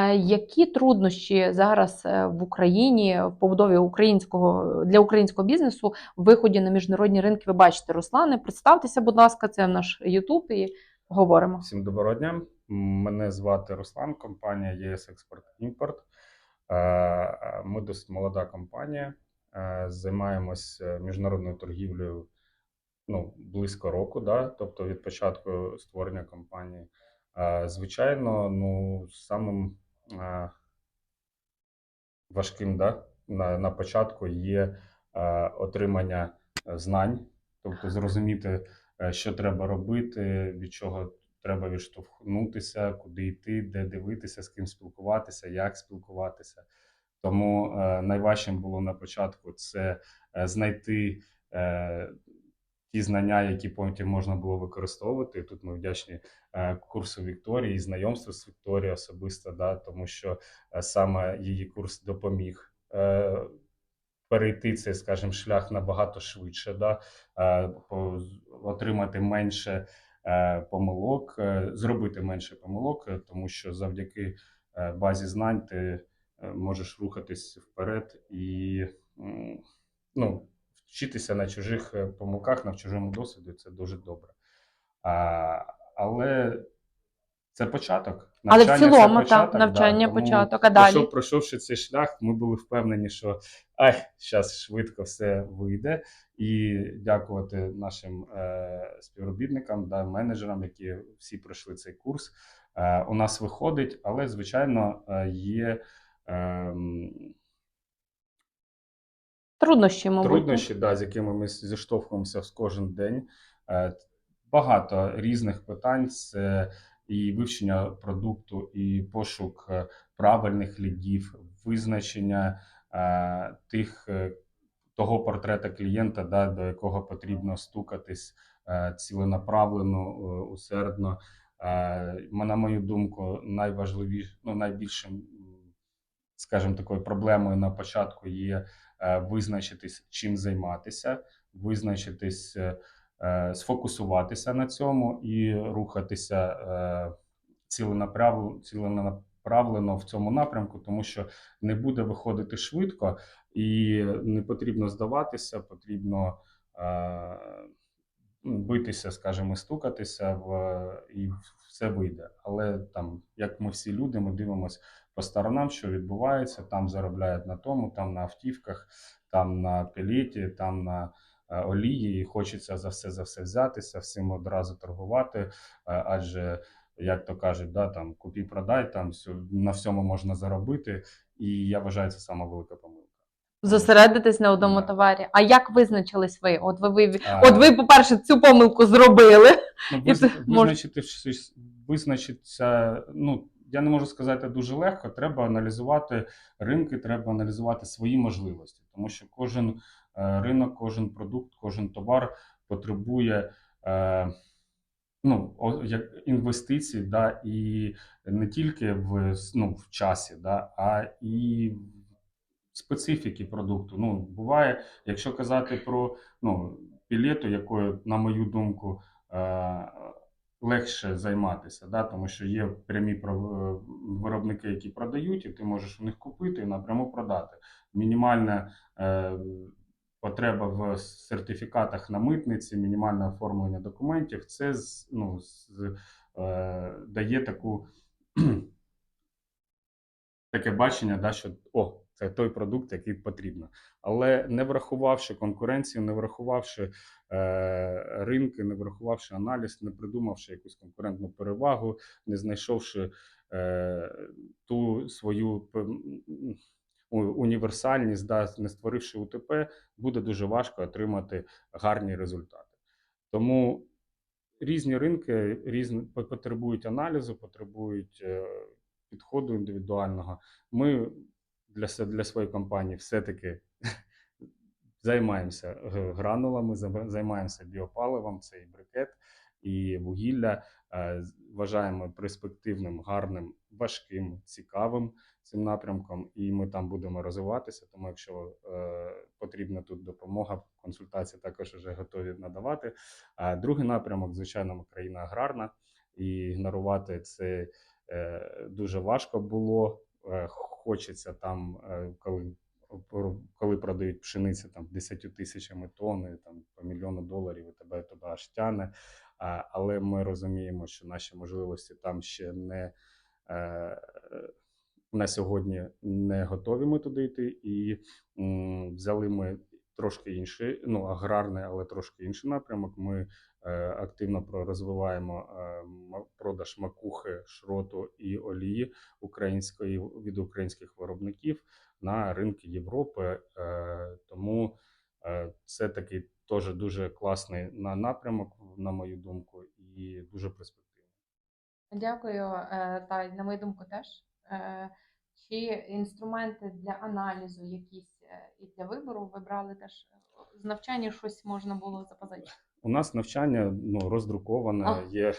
Е, Які труднощі зараз е, в Україні в побудові українського для українського бізнесу в виході на міжнародні ринки ви бачите, Руслане? Представтеся, будь ласка, це наш Ютуб і говоримо. Всім доброго дня. Мене звати Руслан, компанія ЄС Експорт Імпорт. Е, Ми досить молода компанія. Займаємось е, міжнародною торгівлею ну, близько року, да? тобто від початку створення компанії. Звичайно, ну, самим важким да? на, на початку є е, отримання е, знань, тобто зрозуміти, е, що треба робити, від чого треба відштовхнутися, куди йти, де дивитися, з ким спілкуватися, як спілкуватися. Тому е, найважчим було на початку це е, знайти е, ті знання, які потім можна було використовувати. Тут ми вдячні е, курсу Вікторії, і знайомству з Вікторією особисто, да, тому що е, саме її курс допоміг. Е, Перейти цей, скажімо, шлях набагато швидше, да, отримати менше помилок, зробити менше помилок, тому що завдяки базі знань ти можеш рухатись вперед і ну, вчитися на чужих е, помилках, на чужому досвіді це дуже добре. А, але це початок. Але в цілому, це навчання, тому початок, а далі? Пройшов, пройшовши цей шлях, ми були впевнені, що ай, зараз швидко все вийде. І дякувати нашим е, співробітникам, да, менеджерам, які всі пройшли цей курс. Е, у нас виходить, але звичайно е, є ем, Труднощі, мабуть. труднощі, да, з якими ми зіштовхуємося в кожен день. Е, Багато різних питань це і вивчення продукту, і пошук е, правильних лідів, визначення е, тих того портрета клієнта, да, до якого потрібно стукатись ціленаправлено, усердно. На мою думку, найважливіше, ну, найбільшим, скажімо, такою проблемою на початку є е, визначитись, чим займатися, визначитись, е, е, сфокусуватися на цьому і рухатися ціленаправлено, в цьому напрямку, тому що не буде виходити швидко і не потрібно здаватися, потрібно е, битися, скажімо, стукатися в і все вийде. Але там, як ми всі люди, ми дивимося по сторонам, що відбувається. Там заробляють на тому, там на автівках, там на пелеті, там на е, олії. І хочеться за все за все взятися, всім одразу торгувати. е, Адже, як то кажуть, да, там купі продай, там на всьому можна заробити. І я вважаю, це сама велика помилка. Зосередитись на одному Да. товарі. А як визначились ви? От ви, ви, А, от ви, по-перше, цю помилку зробили. Ну, виз... визначити щось, визначитися, ну, я не можу сказати дуже легко. Треба аналізувати ринки, треба аналізувати свої можливості, тому що кожен е, ринок, кожен продукт, кожен товар потребує е, ну, як да, і не тільки в, ну, в часі, да, а і специфіки продукту. Ну, буває, якщо казати про ну, пілету, якою, на мою думку, е, легше займатися, да? тому що є прямі е, виробники, які продають, і ти можеш у них купити і напряму продати. Мінімальна е, потреба в сертифікатах на митниці, мінімальне оформлення документів, це з- ну, е, дає таку. Таке бачення, да, що о, той продукт, який потрібно. Але не врахувавши конкуренцію, не врахувавши е, ринки, не врахувавши аналіз, не придумавши якусь конкурентну перевагу, не знайшовши е, ту свою універсальність, да, не створивши УТП, буде дуже важко отримати гарні результати. Тому різні ринки різні, потребують аналізу, потребують е, підходу індивідуального. Ми для, для своєї компанії все-таки займаємося гранулами, займаємося біопаливом, це і брикет, і вугілля. Е, Вважаємо перспективним, гарним, важким, цікавим цим напрямком, і ми там будемо розвиватися. Тому, якщо е, потрібна тут допомога, консультації також вже готові надавати. А другий напрямок, звичайно, країна аграрна, і ігнорувати це е, дуже важко було. Хочеться там, е, коли, коли продають пшеницю там 10 тисячами тонн, там по мільйону доларів, і тебе туди аж тяне. Але ми розуміємо, що наші можливості там ще не е, на сьогодні не готові ми туди йти, і взяли ми трошки інший, ну аграрний, але трошки інший напрямок. Ми активно про- розвиваємо е, продаж макухи, шроту і олії української від українських виробників на ринки Європи. Е, тому е, це такий теж дуже класний на напрямок, на мою думку, і дуже перспективний. Дякую. Е, Та на мою думку, теж. Е, Чи інструменти для аналізу якісь е, і для вибору ви брали теж е, з навчання щось можна було запозичити? У нас навчання ну роздруковане, А. є,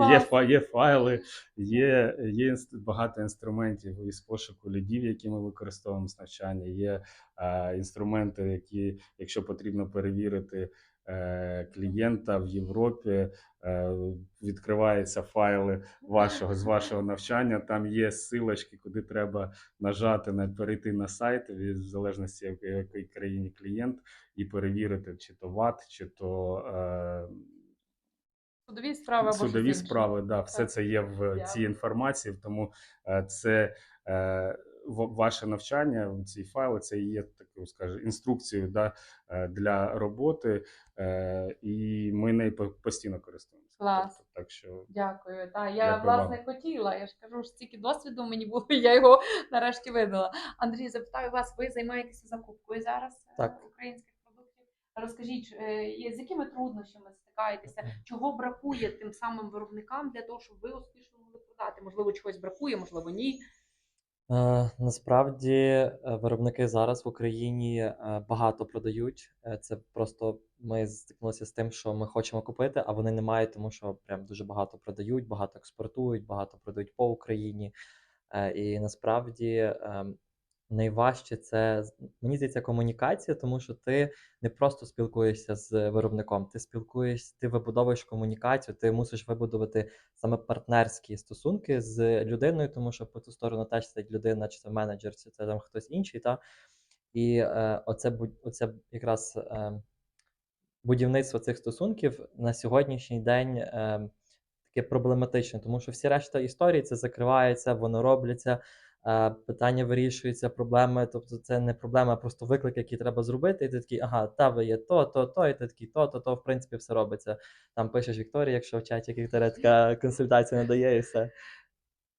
є, є файли, є, є багато інструментів із пошуку лідів, які ми використовуємо з навчання. Є е, інструменти, які, якщо потрібно перевірити клієнта в Європі, е, відкриваються файли вашого з вашого навчання. Там є силочки, куди треба нажати на перейти на сайт, в залежності в якій- країні клієнт, і перевірити, чи то ВАТ, чи то. Е, Судові справи або Судові справи, да, все Так. це є в цій інформації, тому е, це е, ваше навчання, ці файли, це і є такою, скажімо, інструкцією да, е, для роботи, е, і ми нею по- постійно користуємося. Клас. Тобто, так що Дякую. Та я Дякую власне хотіла. Я ж кажу, ж стільки досвіду мені було, я його нарешті видала. Андрій, запитаю вас, ви займаєтеся закупкою зараз е, Так. українських продуктів. Розкажіть, з якими труднощами стикаєтеся? Чого бракує тим самим виробникам для того, щоб ви успішно могли продати? Можливо, чогось бракує, можливо, ні. Е, Насправді е, виробники зараз в Україні е, багато продають. Це просто ми стикнулися з тим, що ми хочемо купити, а вони не мають, тому що прям дуже багато продають, багато експортують, багато продають по Україні. І насправді ем, найважче це мені здається комунікація, тому що ти не просто спілкуєшся з виробником, ти спілкуєшся, ти вибудовуєш комунікацію, ти мусиш вибудувати саме партнерські стосунки з людиною, тому що по ту сторону теж сидить людина, чи це менеджер, чи це там хтось інший. Та? І е, оце, оце якраз е, будівництво цих стосунків на сьогоднішній день е, таке проблематичне, тому що всі решта історії це закривається, воно робляться. Е, Питання вирішуються, проблеми, тобто це не проблема, а просто виклик, який треба зробити. І ти такий, ага, та ви є то, то, то, і ти такий, то, то, то, в принципі, все робиться. Там пишеш Вікторії, якщо в чаті Вікторія така консультація надає, і все.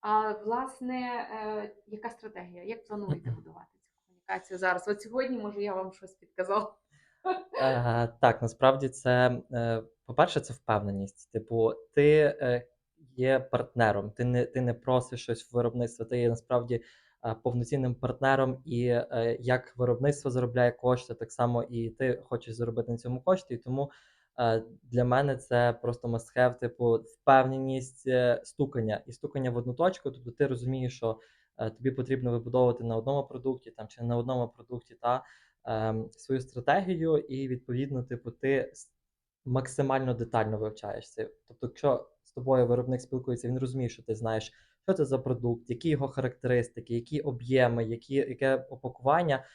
А власне, е, яка стратегія? Як плануєте будувати цю комунікацію зараз? От сьогодні, може, я вам щось підказала. Е, так, насправді це, по-перше, це впевненість. Типу, ти є партнером, ти не, ти не просиш щось в виробництво, ти є насправді повноцінним партнером, і е, як виробництво заробляє кошти, так само і ти хочеш заробити на цьому кошти. І тому е, для мене це просто have, типу, впевненість е, стукання і стукання в одну точку. Тобто ти розумієш, що тобі потрібно вибудовувати на одному продукті там чи на одному продукті та ем, свою стратегію, і відповідно, типу, ти максимально детально вивчаєш це. Тобто, якщо з тобою виробник спілкується, він розуміє, що ти знаєш, що це за продукт, які його характеристики, які об'єми, які, яке опакування.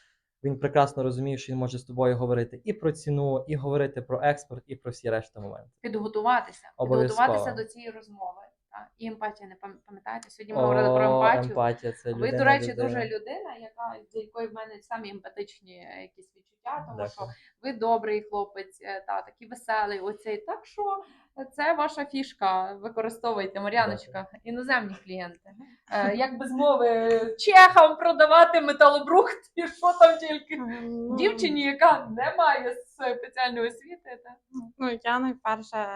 Він прекрасно розуміє, що він може з тобою говорити і про ціну, і говорити про експорт, і про всі решта моменти. Підготуватися, Обов'язково. підготуватися до цієї розмови. Та. І емпатія, не пам'ятаєте? Сьогодні ми говорили про емпатію. емпатія це Ви, людина, до речі, людина. дуже людина, яка з якої в мене самі емпатичні е, якісь відчуття, тому Дякую. що ви добрий хлопець, е, та такий веселий. Оцей так що це ваша фішка. Використовуйте, Мар'яночка, іноземні клієнти. Е, Як без мови чехам продавати металобрухт і що там тільки Ну, дівчині, яка не має спеціальної освіти. Та. Ну, я найперше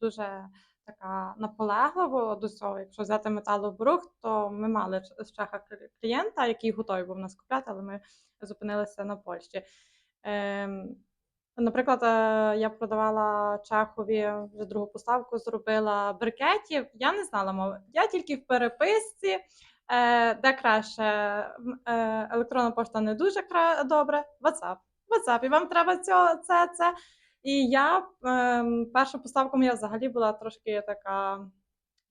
дуже така наполеглива до цього. Якщо взяти металобрухт, то ми мали з Чеха клієнта, який готовий був нас купляти, але ми зупинилися на Польщі. Ем, Наприклад, е, я продавала Чехові вже другу поставку, зробила брикетів. Я не знала мови. Я тільки в переписці, е, де краще е, електронна пошта не дуже добре. WhatsApp. WhatsApp. І вам треба цього, це, це. І я ем, першу поставку моя взагалі була трошки така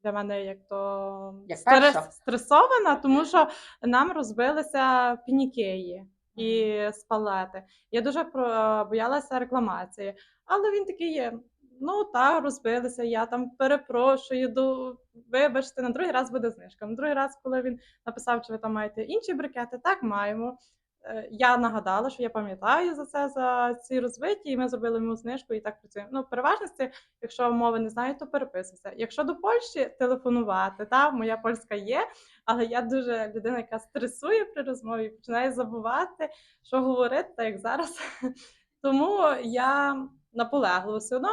для мене як то Як стрес- стресована, тому що нам розбилися пінікеї і спалети. Я дуже про- боялася рекламації, але він такий є. Ну так, розбилися. Я там перепрошую, до вибачте, на другий раз буде знижка. На другий раз, коли він написав, чи ви там маєте інші брикети, так маємо. Е, Я нагадала, що я пам'ятаю за це за ці розбиті, і ми зробили йому знижку і так працюємо. Ну, переважності, якщо мови не знаю, то переписуйся. Якщо до Польщі телефонувати, та моя польська є, але я дуже людина, яка стресує при розмові, починає забувати, що говорити, так як зараз. Тому я наполегливо все одно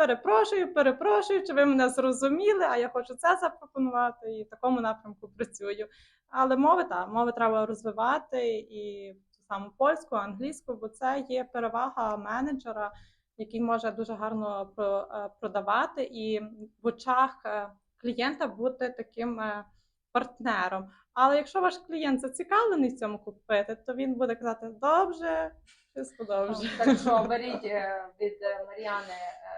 перепрошую, перепрошую, чи ви мене зрозуміли, а я хочу це запропонувати і в такому напрямку працюю. Але мови так, мови треба розвивати і ту саму польську, англійську, бо це є перевага менеджера, який може дуже гарно е, продавати і в очах е, клієнта бути таким е, партнером. Але якщо ваш клієнт зацікавлений в цьому купити, то він буде казати добре, все добре. Так що беріть від Мар'яни е,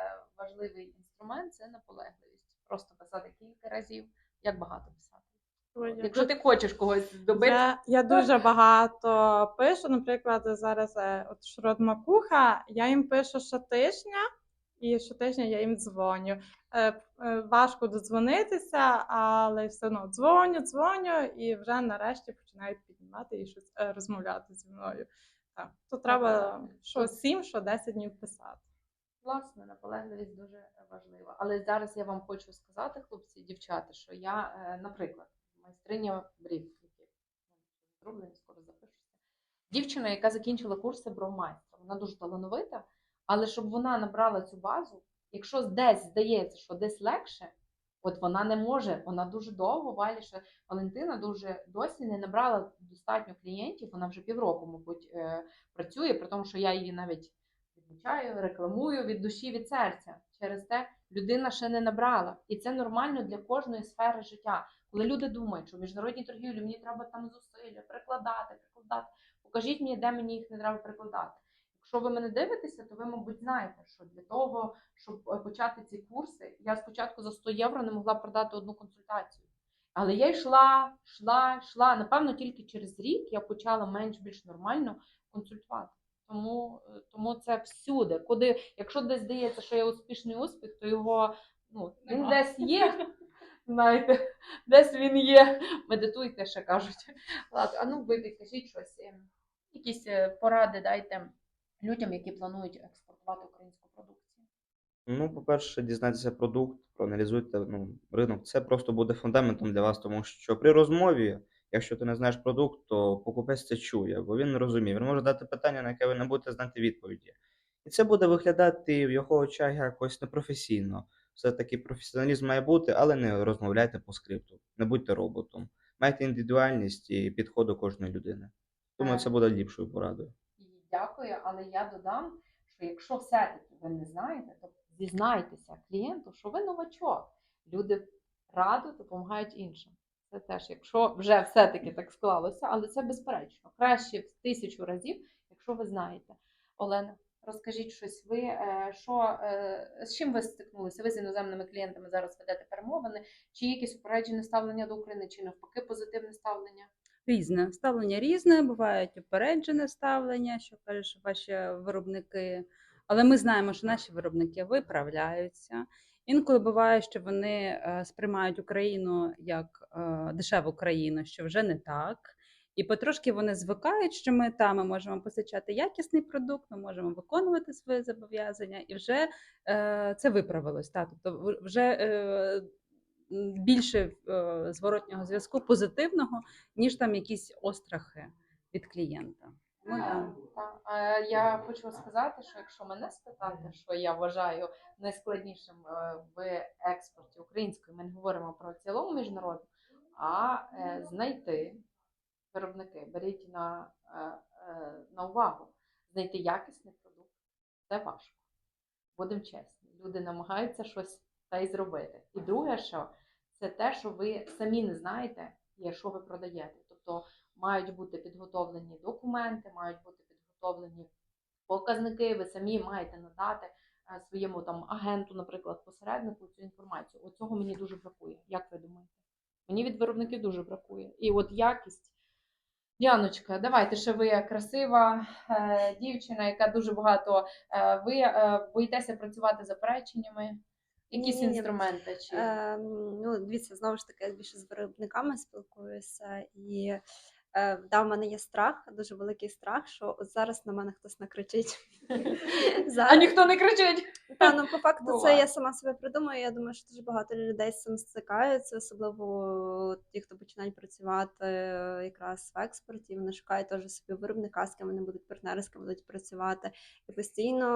важливий інструмент це наполегливість. Просто писати кілька разів. Як багато писати? Ой, Якщо ти хочеш когось добити, Я, я дуже багато пишу. Наприклад, зараз е, от Шрот Макуха, я їм пишу щотижня, і щотижня я їм дзвоню. Е, е, Важко додзвонитися, але все одно дзвоню, дзвоню, і вже нарешті починають піднімати і щось розмовляти зі мною. Так, то треба що 7, що 10 днів писати. Власне, наполегливість дуже важлива. Але зараз я вам хочу сказати, хлопці і дівчата, що я, е, наприклад, майстриня брів, які зроблені, скоро запишуся. Дівчина, яка закінчила курси бровмайстра, вона дуже талановита, але щоб вона набрала цю базу, якщо десь здається, що десь легше, от вона не може, вона дуже довго, валіше Валентина дуже досі не набрала достатньо клієнтів. Вона вже півроку, мабуть, е, працює, при тому, що я її навіть відмічаю, рекламую від душі, від серця. Через те людина ще не набрала. І це нормально для кожної сфери життя. Коли люди думають, що в міжнародній торгівлі мені треба там зусилля, прикладати, прикладати. Покажіть мені, де мені їх не треба прикладати. Якщо ви мене дивитеся, то ви, мабуть, знаєте, що для того, щоб е, почати ці курси, я спочатку за 100 євро не могла продати одну консультацію. Але я йшла, йшла, йшла. Напевно, тільки через рік я почала менш-більш нормально консультувати. Тому, е, тому це всюди. Куди, якщо десь здається, що є успішний успіх, то його ну, він Нема. десь є. Знаєте, десь він є. Медитуйте, ще кажуть. Ладно, а ну ви підкажіть щось. е, Якісь е, поради дайте людям, які планують експортувати українську продукцію. Ну, по-перше, дізнайтеся продукт, проаналізуйте ну, ринок. Це просто буде фундаментом для вас, тому що при розмові, якщо ти не знаєш продукт, то покупець це чує, бо він не розуміє. Він може дати питання, на яке ви не будете знати відповіді. І це буде виглядати в його очах якось непрофесійно. Все-таки професіоналізм має бути, але не розмовляйте по скрипту, не будьте роботом. Майте індивідуальність і підход до кожної людини. Думаю, це буде ліпшою порадою. Дякую, але я додам, що якщо все-таки ви не знаєте, то зізнайтеся клієнту, що ви новачок. Люди радо допомагають іншим. Це теж, якщо вже все-таки так склалося, але це безперечно. Краще в тисячу разів, якщо ви знаєте. Олена, розкажіть щось. Ви е, що е, з чим ви стикнулися? Ви з іноземними клієнтами зараз ведете перемовини? Чи є якесь упереджене ставлення до України, чи навпаки позитивне ставлення? Різне ставлення різне, бувають упереджене ставлення, що кажуть, що ваші виробники. Але ми знаємо, що наші виробники виправляються. Інколи буває, що вони е, сприймають Україну як е, дешеву країну, що вже не так. І потрошки вони звикають, що ми там ми можемо постачати якісний продукт, ми можемо виконувати свої зобов'язання, і вже е, це виправилось. Та, тобто вже е, більше е, зворотнього зв'язку позитивного, ніж там якісь острахи від клієнта. Ну, да. Так, а я хочу сказати, що якщо мене спитати, що я вважаю найскладнішим е, в експорті української, ми не говоримо про цілому міжнародну, а е, знайти виробники, беріть на, е, е, на увагу, знайти якісний продукт це важко. Будемо чесні. Люди намагаються щось та й зробити. І друге, що це те, що ви самі не знаєте, що ви продаєте. Тобто мають бути підготовлені документи, мають бути підготовлені показники. Ви самі маєте надати е, своєму там агенту, наприклад, посереднику цю інформацію. Оцього мені дуже бракує. Як ви думаєте? Мені від виробників дуже бракує. І от якість. Діаночка, давайте ще ви красива е, дівчина, яка дуже багато. Е, ви е, боїтеся працювати запереченнями? Якісь Ні-ні-ні. інструменти? Чи... Ем, ну, дивіться, знову ж таки, я більше з виробниками спілкуюся, і е, да, в мене є страх, дуже великий страх, що от зараз на мене хтось накричить. А ніхто не кричить. Та, ну, по факту, це я сама себе придумаю. Я думаю, що дуже багато людей з цим стикаються, особливо ті, хто починають працювати е, якраз в експорті. Вони шукають теж собі виробника, з ким вони будуть партнери, з ким будуть працювати. І постійно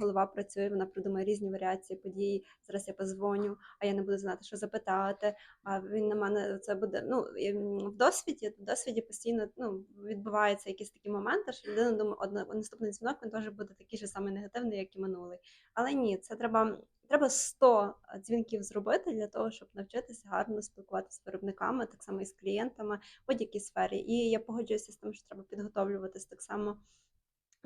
голова працює, вона придумує різні варіації подій. Зараз я позвоню, а я не буду знати, що запитати. А він на мене це буде. Ну в досвіді, в досвіді постійно ну, відбуваються якісь такі моменти, що людина думає, одна наступний дзвінок він теж буде такий же самий негативний, як і минулий. Але ні, це треба. Треба 100 дзвінків зробити для того, щоб навчитися гарно спілкуватися з виробниками, так само і з клієнтами в будь-якій сфері. І я погоджуюся з тим, що треба підготовлюватись так само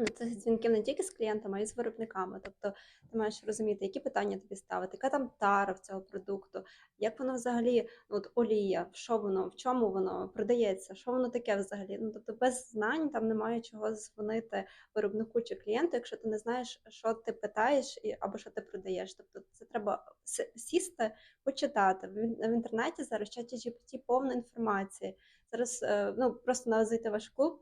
цих дзвінків не тільки з клієнтами, а й з виробниками. Тобто ти маєш розуміти, які питання тобі ставити, яка там тара в цього продукту, як воно взагалі, ну от олія, що воно, в чому воно продається, що воно таке взагалі. Ну тобто без знань там немає чого дзвонити виробнику чи клієнту, якщо ти не знаєш, що ти питаєш і або що ти продаєш. Тобто це треба сісти, почитати. В інтернеті зараз чаті GPT повна інформації. Зараз е, ну просто треба зайти ваш клуб.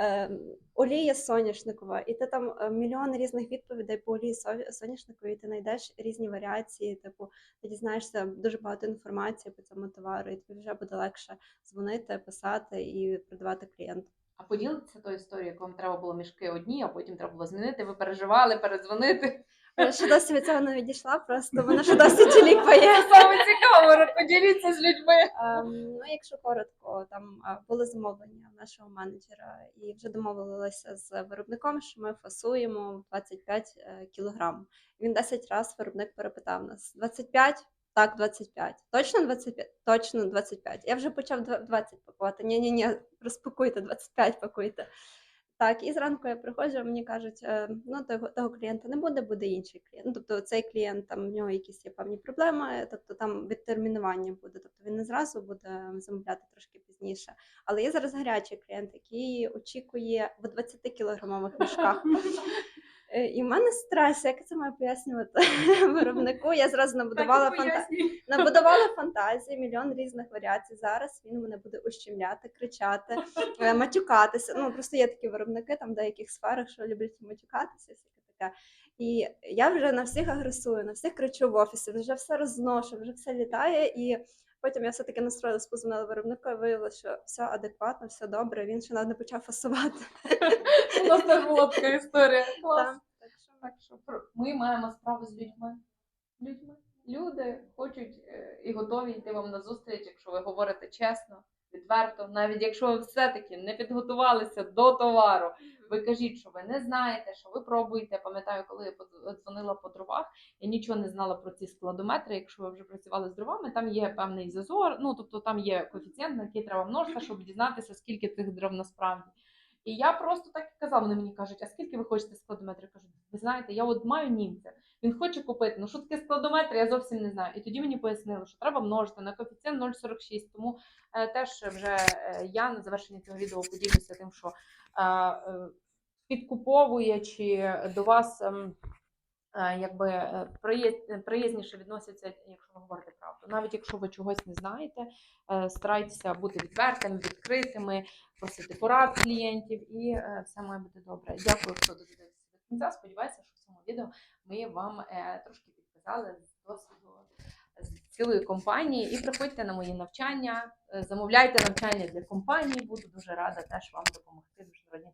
Е, Олія соняшникова, і ти там е, мільйон різних відповідей по олії со- соняшниковій, і ти знайдеш різні варіації, типу, ти дізнаєшся дуже багато інформації по цьому товару, і тобі вже буде легше дзвонити, писати і продавати клієнту. А поділитися тою історією, як вам треба було мішки одні, а потім треба було змінити. Ви переживали, передзвонити. Я ще досі від цього не відійшла, просто вона ще досі тіліпає. Саме цікаво, поділіться з людьми. Ем, Ну, якщо коротко, там а, було замовлення в нашого менеджера, і вже домовилися з виробником, що ми фасуємо 25 е, кілограм. Він 10 разів виробник перепитав нас: 25? Так, 25. Точно 25? Точно 25. Я вже почав дв- 20 пакувати. Ні, ні, ні, розпакуйте, 25 пакуйте. Так, і зранку я приходжу, мені кажуть, е, ну того, того клієнта не буде, буде інший клієнт. Ну, тобто цей клієнт там в нього якісь є певні проблеми, тобто там відтермінування буде. Тобто він не зразу буде замовляти трошки пізніше. Але є зараз гарячий клієнт, який очікує в 20 кілограмових мішках. Е, І в мене стрес, як це маю пояснювати виробнику. Я зразу набудувала фантазію. Набудувала фантазії, мільйон різних варіацій. Зараз він мене буде ущемляти, кричати, е, матюкатися. Ну просто є такі виробники там в деяких сферах, що люблять матюкатися, таке. І я вже на всіх агресую, на всіх кричу в офісі, вже все розношу, вже все літає. І потім я все-таки настроїлась, позвонила виробнику і виявила, що все адекватно, все добре. Він ще навіть не почав фасувати. У нас теж була така історія. Клас. Так, що Так що ми маємо справу з людьми. Людьми. Люди хочуть е, і готові йти вам на зустріч, якщо ви говорите чесно, відверто, навіть якщо ви все-таки не підготувалися до товару, ви кажіть, що ви не знаєте, що ви пробуєте. Пам'ятаю, коли я дзвонила по дровах, я нічого не знала про ці складометри. Якщо ви вже працювали з дровами, там є певний зазор, ну тобто там є коефіцієнт, на який треба множити, щоб дізнатися, скільки тих дров насправді. І я просто так і казала, вони мені кажуть, а скільки ви хочете складометри? Я кажу, ви знаєте, я от маю німця, він хоче купити, ну що таке складометр, я зовсім не знаю. І тоді мені пояснили, що треба множити на коефіцієнт 0,46. Тому е, теж вже е, я на завершенні цього відео поділюся тим, що е, е, підкуповує до вас. е, Якби е, приязніше відносяться, якщо ви говорите правду. Навіть якщо ви чогось не знаєте, е, старайтеся бути відвертими, відкритими, просити порад клієнтів, і е, все має бути добре. Дякую, хто додивився до кінця. Сподіваюся, що в цьому відео ми вам е, трошки підказали з досвіду з цілої компанії. І приходьте на мої навчання, е, замовляйте навчання для компанії. Буду дуже рада теж вам допомогти міжнародній.